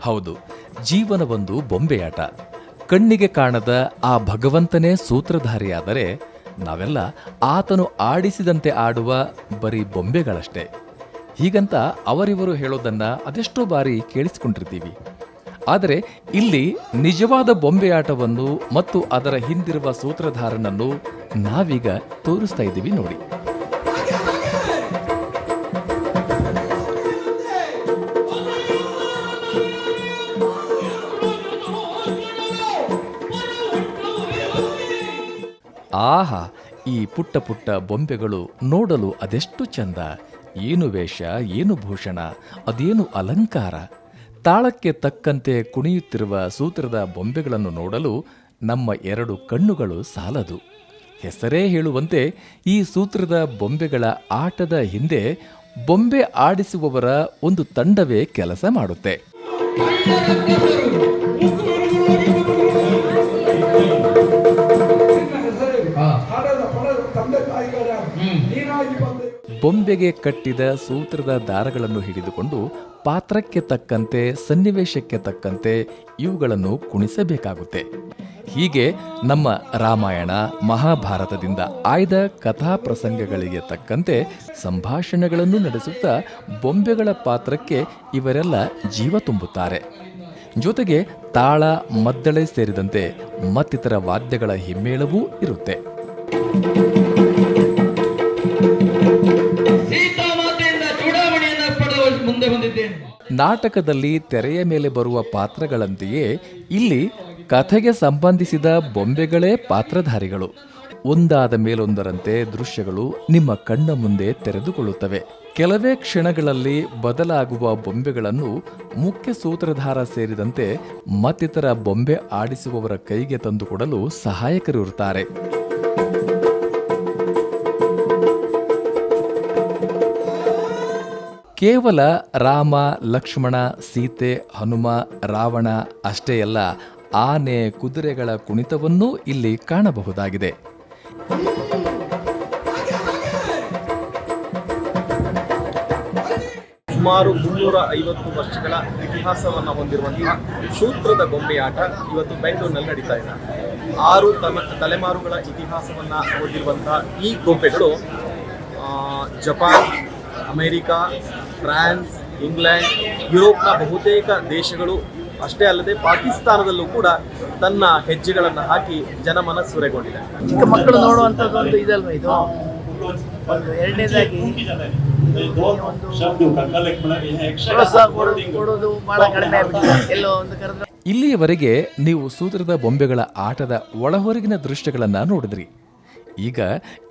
ಹೌದು, ಜೀವನವೊಂದು ಬೊಂಬೆಯಾಟ. ಕಣ್ಣಿಗೆ ಕಾಣದ ಆ ಭಗವಂತನೇ ಸೂತ್ರಧಾರಿಯಾದರೆ ನಾವೆಲ್ಲ ಆತನು ಆಡಿಸಿದಂತೆ ಆಡುವ ಬರೀ ಬೊಂಬೆಗಳಷ್ಟೇ. ಹೀಗಂತ ಅವರಿವರು ಹೇಳೋದನ್ನ ಅದೆಷ್ಟೋ ಬಾರಿ ಕೇಳಿಸಿಕೊಂಡಿರ್ತೀವಿ. ಆದರೆ ಇಲ್ಲಿ ನಿಜವಾದ ಬೊಂಬೆಯಾಟವನ್ನು ಮತ್ತು ಅದರ ಹಿಂದಿರುವ ಸೂತ್ರಧಾರನನ್ನು ನಾವೀಗ ತೋರಿಸ್ತಾ ಇದ್ದೀವಿ ನೋಡಿ. ಆಹಾ, ಈ ಪುಟ್ಟ ಪುಟ್ಟ ಬೊಂಬೆಗಳು ನೋಡಲು ಅದೆಷ್ಟು ಚಂದ. ಏನು ವೇಷ, ಏನು ಭೂಷಣ, ಅದೇನು ಅಲಂಕಾರ. ತಾಳಕ್ಕೆ ತಕ್ಕಂತೆ ಕುಣಿಯುತ್ತಿರುವ ಸೂತ್ರದ ಬೊಂಬೆಗಳನ್ನು ನೋಡಲು ನಮ್ಮ ಎರಡು ಕಣ್ಣುಗಳು ಸಾಲದು. ಹೆಸರೇ ಹೇಳುವಂತೆ ಈ ಸೂತ್ರದ ಬೊಂಬೆಗಳ ಆಟದ ಹಿಂದೆ ಬೊಂಬೆ ಆಡಿಸುವವರ ಒಂದು ತಂಡವೇ ಕೆಲಸ ಮಾಡುತ್ತೆ. ಬೊಂಬೆಗೆ ಕಟ್ಟಿದ ಸೂತ್ರದ ದಾರಗಳನ್ನು ಹಿಡಿದುಕೊಂಡು ಪಾತ್ರಕ್ಕೆ ತಕ್ಕಂತೆ, ಸನ್ನಿವೇಶಕ್ಕೆ ತಕ್ಕಂತೆ ಇವುಗಳನ್ನು ಕುಣಿಸಬೇಕಾಗುತ್ತೆ. ಹೀಗೆ ನಮ್ಮ ರಾಮಾಯಣ ಮಹಾಭಾರತದಿಂದ ಆಯ್ದ ಕಥಾ ಪ್ರಸಂಗಗಳಿಗೆ ತಕ್ಕಂತೆ ಸಂಭಾಷಣೆಗಳನ್ನು ನಡೆಸುತ್ತಾ ಬೊಂಬೆಗಳ ಪಾತ್ರಕ್ಕೆ ಇವರೆಲ್ಲ ಜೀವ ತುಂಬುತ್ತಾರೆ. ಜೊತೆಗೆ ತಾಳ, ಮದ್ದಳೆ ಸೇರಿದಂತೆ ಮತ್ತಿತರ ವಾದ್ಯಗಳ ಹಿಮ್ಮೇಳವೂ ಇರುತ್ತೆ. ನಾಟಕದಲ್ಲಿ ತೆರೆಯ ಮೇಲೆ ಬರುವ ಪಾತ್ರಗಳಂತೆಯೇ ಇಲ್ಲಿ ಕಥೆಗೆ ಸಂಬಂಧಿಸಿದ ಬೊಂಬೆಗಳೇ ಪಾತ್ರಧಾರಿಗಳು. ಒಂದಾದ ಮೇಲೊಂದರಂತೆ ದೃಶ್ಯಗಳು ನಿಮ್ಮ ಕಣ್ಣ ಮುಂದೆ ತೆರೆದುಕೊಳ್ಳುತ್ತವೆ. ಕೆಲವೇ ಕ್ಷಣಗಳಲ್ಲಿ ಬದಲಾಗುವ ಬೊಂಬೆಗಳನ್ನು ಮುಖ್ಯ ಸೂತ್ರಧಾರ ಸೇರಿದಂತೆ ಮತ್ತಿತರ ಬೊಂಬೆ ಆಡಿಸುವವರ ಕೈಗೆ ತಂದುಕೊಡಲು ಸಹಾಯಕರಿರುತ್ತಾರೆ. ಕೇವಲ ರಾಮ, ಲಕ್ಷ್ಮಣ, ಸೀತೆ, ಹನುಮ, ರಾವಣ ಅಷ್ಟೇ ಅಲ್ಲ, ಆನೆ, ಕುದುರೆಗಳ ಕುಣಿತವನ್ನೂ ಇಲ್ಲಿ ಕಾಣಬಹುದಾಗಿದೆ. ಸುಮಾರು ಮುನ್ನೂರ ಐವತ್ತು ವರ್ಷಗಳ ಇತಿಹಾಸವನ್ನು ಹೊಂದಿರುವಂತಹ ಸೂತ್ರದ ಗೊಂಬೆಯಾಟ ಇವತ್ತು ಬೆಂಗಳೂರಿನಲ್ಲಿ ನಡೀತಾ ಇದೆ. ಆರು ತಲೆ ತಲೆಮಾರುಗಳ ಇತಿಹಾಸವನ್ನು ಹೊಂದಿರುವಂತಹ ಈ ಗೊಂಬೆಗಳು ಜಪಾನ್, ಅಮೇರಿಕಾ ಫ್ರಾನ್ಸ್ ಇಂಗ್ಲೆಂಡ್ ಯುರೋಪ್ನ ಬಹುತೇಕ ದೇಶಗಳು ಅಷ್ಟೇ ಅಲ್ಲದೆ ಪಾಕಿಸ್ತಾನದಲ್ಲೂ ಕೂಡ ತನ್ನ ಹೆಜ್ಜೆಗಳನ್ನು ಹಾಕಿ ಜನಮನ ಸೂರೆಗೊಂಡಿದೆ. ಚಿಕ್ಕ ಮಕ್ಕಳು ನೋಡುವಂಥದ್ದು ಒಂದು ಇದಲ್ವ ಇದು? ಒಂದು ಎರಡನೇದಾಗಿ ಪ್ರೋತ್ಸಾಹ ಕೊಡೋದು ಕೊಡೋದು ಬಹಳ ಕಡಿಮೆ ಆಗ್ಬಿಟ್ಟಿದೆ. ಎಲ್ಲೋ ಒಂದು ಕರೆದ್ರೆ ಇಲ್ಲಿಯವರೆಗೆ ನೀವು ಸೂತ್ರದ ಬೊಂಬೆಗಳ ಆಟದ ಒಳಹೊರಗಿನ ದೃಶ್ಯಗಳನ್ನ ನೋಡಿದ್ರಿ. ಈಗ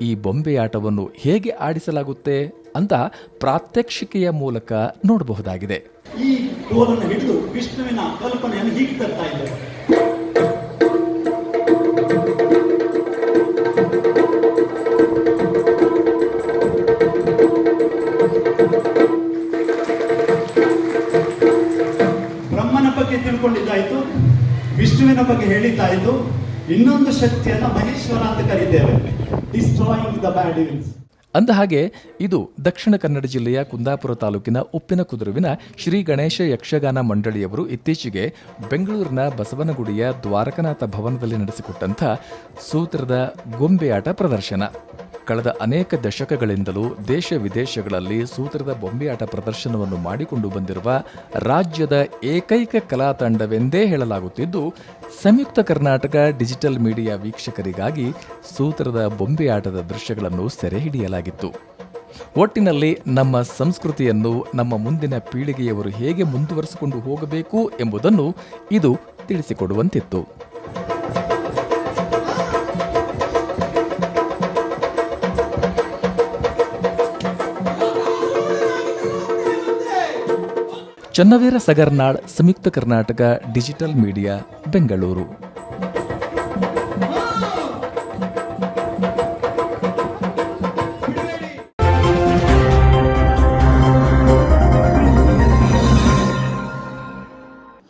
ಈ ಬೊಂಬೆಯಾಟವನ್ನು ಹೇಗೆ ಆಡಿಸಲಾಗುತ್ತೆ ಅಂತ ಪ್ರಾತ್ಯಕ್ಷಿಕೆಯ ಮೂಲಕ ನೋಡಬಹುದಾಗಿದೆ. ಈ ಕೋಲನ್ನು ಹಿಡಿದು ವಿಷ್ಣುವಿನ ಕಲ್ಪನೆಯನ್ನು ಹೀಗೆ ತರ್ತಾ ಇದ್ದಾರೆ. ಬ್ರಹ್ಮನ ಬಗ್ಗೆ ತಿಳ್ಕೊಂಡಿದ್ದಾಯ್ತು, ವಿಷ್ಣುವಿನ ಬಗ್ಗೆ ಹೇಳಿದ್ದಾಯ್ತು ಇನ್ನೊಂದು ಶಕ್ತಿಯನ್ನ ಮಹೇಶ್ವರ ಅಂತ ಕರೀತೇವೆ. ಡಿಸ್ಟ್ರಾಯಿಂಗ್ ದ ಬ್ಯಾಡ್ ಇವಿಲ್ಸ್ ಅಂದ ಹಾಗೆ, ಇದು ದಕ್ಷಿಣ ಕನ್ನಡ ಜಿಲ್ಲೆಯ ಕುಂದಾಪುರ ತಾಲೂಕಿನ ಉಪ್ಪಿನ ಕುದುರುವಿನ ಶ್ರೀ ಗಣೇಶ ಯಕ್ಷಗಾನ ಮಂಡಳಿಯವರು ಇತ್ತೀಚೆಗೆ ಬೆಂಗಳೂರಿನ ಬಸವನಗುಡಿಯ ದ್ವಾರಕನಾಥ ಭವನದಲ್ಲಿ ನಡೆಸಿಕೊಟ್ಟಂಥ ಸೂತ್ರದ ಗೊಂಬೆಯಾಟ ಪ್ರದರ್ಶನ. ಕಳೆದ ಅನೇಕ ದಶಕಗಳಿಂದಲೂ ದೇಶ ವಿದೇಶಗಳಲ್ಲಿ ಸೂತ್ರದ ಬೊಂಬೆಯಾಟ ಪ್ರದರ್ಶನವನ್ನು ಮಾಡಿಕೊಂಡು ಬಂದಿರುವ ರಾಜ್ಯದ ಏಕೈಕ ಕಲಾ ತಂಡವೆಂದೇ ಹೇಳಲಾಗುತ್ತಿದ್ದು, ಸಂಯುಕ್ತ ಕರ್ನಾಟಕ ಡಿಜಿಟಲ್ ಮೀಡಿಯಾ ವೀಕ್ಷಕರಿಗಾಗಿ ಸೂತ್ರದ ಬೊಂಬೆಯಾಟದ ದೃಶ್ಯಗಳನ್ನು ಸೆರೆ ಹಿಡಿಯಲಾಗಿತ್ತು. ಒಟ್ಟಿನಲ್ಲಿ ನಮ್ಮ ಸಂಸ್ಕೃತಿಯನ್ನು, ನಮ್ಮ ಮುಂದಿನ ಪೀಳಿಗೆಯವರು ಹೇಗೆ ಮುಂದುವರಿಸಿಕೊಂಡು ಹೋಗಬೇಕು ಎಂಬುದನ್ನು ಇದು ತಿಳಿಸಿಕೊಡುವಂತಿತ್ತು. Channaveera Sagarnal Samyukta Karnataka digital media Bengaluru.